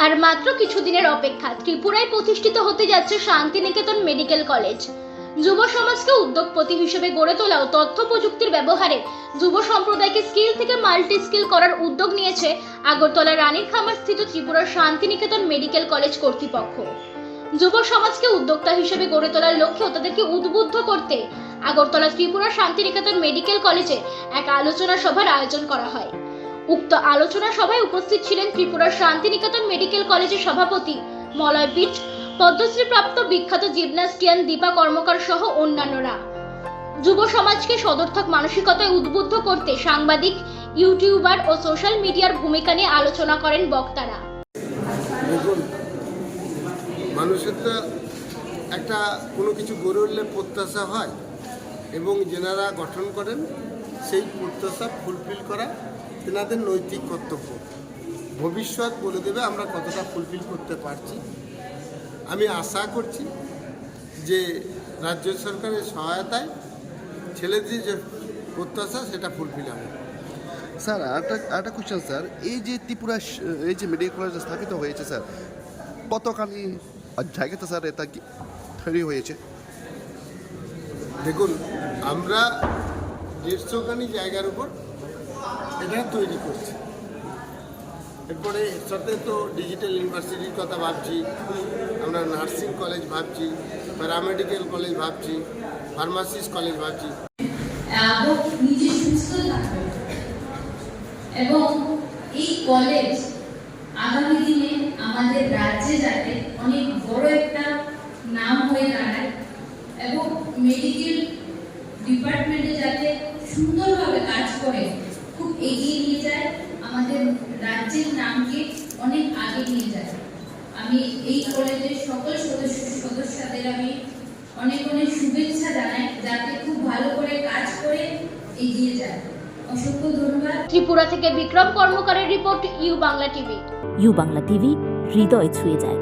মাত্র কিছুদিনের অপেক্ষা ত্রিপুরায় প্রতিষ্ঠিত হতে যাচ্ছে শান্তিনিকেতন মেডিকেল কলেজ। যুব সমাজকে উদ্যোগপতি হিসেবে গড়ে তোলা ও তথ্য প্রযুক্তির ব্যবহারে যুব সম্প্রদায়কে স্কিল থেকে মাল্টি স্কিল করার উদ্যোগ নিয়েছে আগরতলা রানীর খামার স্থিত ত্রিপুরার শান্তিনিকেতন মেডিকেল কলেজ কর্তৃপক্ষ। যুব সমাজকে উদ্যোক্তা হিসেবে গড়ে তোলার লক্ষ্যে তাদেরকে উদ্বুদ্ধ করতে আগরতলা ত্রিপুরা শান্তিনিকেতন মেডিকেল কলেজে এক আলোচনা সভার আয়োজন করা হয়। উক্ত আলোচনা সভায় উপস্থিত ছিলেন ত্রিপুরার শান্তিনিকেতন মেডিকেল কলেজের সভাপতি মলয় বিট পদ্মশ্রীপ্রাপ্ত বিখ্যাত জিমন্যাস্টিয়ান দীপা কর্মকার সহ অন্যান্যরা। যুব সমাজকে সদর্থক মানসিকতায় উদ্বুদ্ধ করতে সাংবাদিক, ইউটিউবার ও সোশ্যাল মিডিয়ার ভূমিকা নিয়ে আলোচনা করেন বক্তারা। মানুষের তো একটা কোনো কিছু গড়ে উঠলে প্রত্যাশা হয় এবং যেনারা গঠন করেন, সেই প্রত্যাশা ফুলফিল করা তেনাদের নৈতিক কর্তব্য। ভবিষ্যৎ বলে দেবে আমরা কতটা ফুলফিল করতে পারছি। আমি আশা করছি যে রাজ্য সরকারের সহায়তায় ছেলেদের যে প্রত্যাশা সেটা ফুলফিল হবে। স্যার আরেকটা আরেকটা কোশ্চেন স্যার। এই যে ত্রিপুরা এই যে মেডিকেল কলেজ স্থাপিত হয়েছে স্যার কতখানি জায়গাতে স্যার এটা কি তৈরি হয়েছে? দেখুন আমরা দেড়শোখানি জায়গার উপর এটা তৈরি করছি। এরপরে এর সাথে তো ডিজিটাল ইউনিভার্সিটির কথা ভাবছি, আমরা নার্সিং কলেজ ভাবছি প্যারামেডিক্যাল কলেজ ভাবছি ফার্মাসিস্ট কলেজ ভাবছি। এবং এই কলেজ আগামী দিনে আমাদের রাজ্যে যাতে অনেক বড় একটা নাম হয়ে দাঁড়ায় এবং মেডিকেল ডিপার্টমেন্টে যাতে সুন্দরভাবে কাজ করে খুব এগিয়ে নিয়ে যায়। আমাদের রাজ্যের নামকে অনেক আগে নিয়ে যায়। আমি এই কলেজের সকল সদস্য সদস্যদের আমি অনেক অনেক শুভেচ্ছা জানাই যাতে খুব ভালো করে কাজ করে এগিয়ে যায়। অসংখ্য ধন্যবাদ। ত্রিপুরা থেকে Bikram কর্মকারের report U Bangla TV. U Bangla TV হৃদয় ছুঁয়ে যায়।